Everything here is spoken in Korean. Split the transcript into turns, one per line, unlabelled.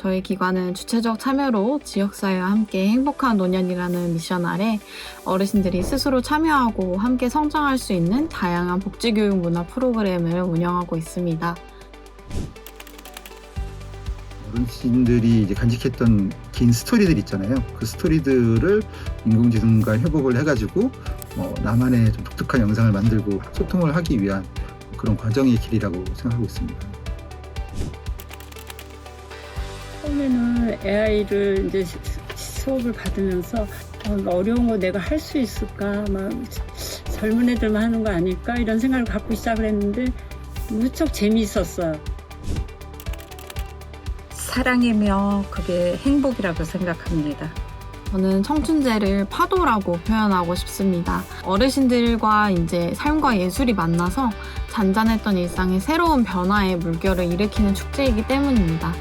저희 기관은 주체적 참여로 지역사회와 함께 행복한 노년이라는 미션 아래 어르신들이 스스로 참여하고 함께 성장할 수 있는 다양한 복지교육 문화 프로그램을 운영하고 있습니다.
어르신들이 이제 간직했던 긴 스토리들 있잖아요. 그 스토리들을 인공지능과 협업을 해가지고 어, 나만의 좀 독특한 영상을 만들고 소통을 하기 위한 그런 과정의 길이라고 생각하고 있습니다.
처음에는 AI를 이제 수- 수업을 받으면서 어, 어려운 거 내가 할 수 있을까 막 젊은 애들만 하는 거 아닐까 이런 생각을 갖고 시작을 했는데 무척 재미있었어요.
사랑이며 그게 행복이라고 생각합니다.
저는 청춘제를 파도라고 표현하고 싶습니다. 어르신들과 이제 삶과 예술이 만나서 잔잔했던 일상에 새로운 변화의 물결을 일으키는 축제이기 때문입니다.